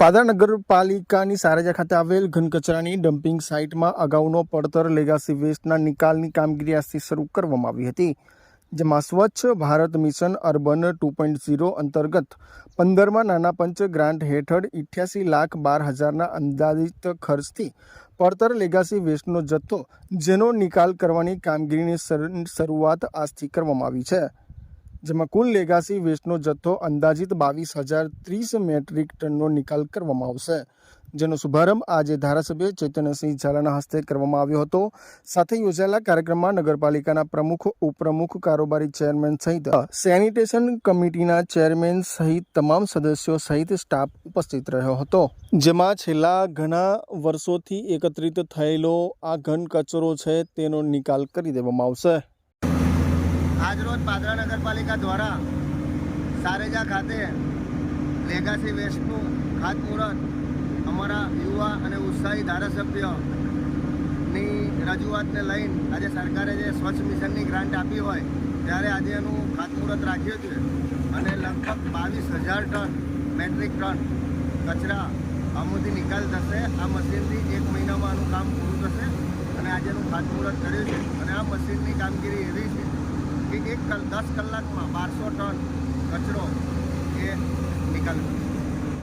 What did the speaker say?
પાદરા નગરપાલિકાની સારજા ખાતે આવેલ ઘન કચરાની ડમ્પિંગ સાઇટમાં અગાઉનો પડતર લેગાસી વેસ્ટના નિકાલની કામગીરી આજથી શરૂ કરવામાં આવી હતી, જેમાં Swachh Bharat mission urban two point zero અંતર્ગત પંદરમાં નાના પંચ ગ્રાન્ટ હેઠળ ઇઠ્યાસી લાખ બાર હજારના અંદાજિત ખર્ચથી પડતર લેગાસી વેસ્ટનો જથ્થો જેનો નિકાલ કરવાની કામગીરીની શર- શરૂઆત આજથી કરવામાં આવી છે. જેમાં કુલ લેગાસી વેસ્ટનો જથ્થો અંદાજિત બાવીસ હજાર ત્રીસ મેટ્રિક ટનનો નિકાલ કરવામાં આવશે. જેનો શુભારંભ આજે ધારાસભ્ય ચૈતન્યસિંહ ઝાલાના હસ્તે કરવામાં આવ્યો હતો. સાથે યોજાયેલા કાર્યક્રમમાં નગરપાલિકાના પ્રમુખ, ઉપપ્રમુખ, કારોબારી ચેરમેન સહિત સેનિટેશન કમિટીના ચેરમેન સહિત તમામ સદસ્યો સહિત સ્ટાફ ઉપસ્થિત રહ્યો હતો. જેમાં છેલ્લા ઘણા વર્ષોથી એકત્રિત થયેલો આ ઘન કચરો છે તેનો નિકાલ કરી દેવામાં આવશે. આજરોજ પાદરા નગરપાલિકા દ્વારા સારેજા ખાતે લેગાસી વેસ્ટનું ખાતમુહૂર્ત અમારા યુવા અને ઉત્સાહી ધારાસભ્યની રજૂઆતને લઈને આજે સરકારે જે સ્વચ્છ મિશનની ગ્રાન્ટ આપી હોય, ત્યારે આજે એનું ખાતમુહૂર્ત રાખ્યું છે. અને લગભગ બાવીસ હજાર ટન મેટ્રિક ટન કચરા આમાંથી નિકાલ થશે. આ મશીનથી એક મહિનામાં આનું કામ પૂરું થશે. અને આજે એનું ખાતમુહૂર્ત કર્યું છે. અને આ મશીનની કામગીરી એવી એક દસ કલાકમાં બારસો ટન કચરો એ કરશે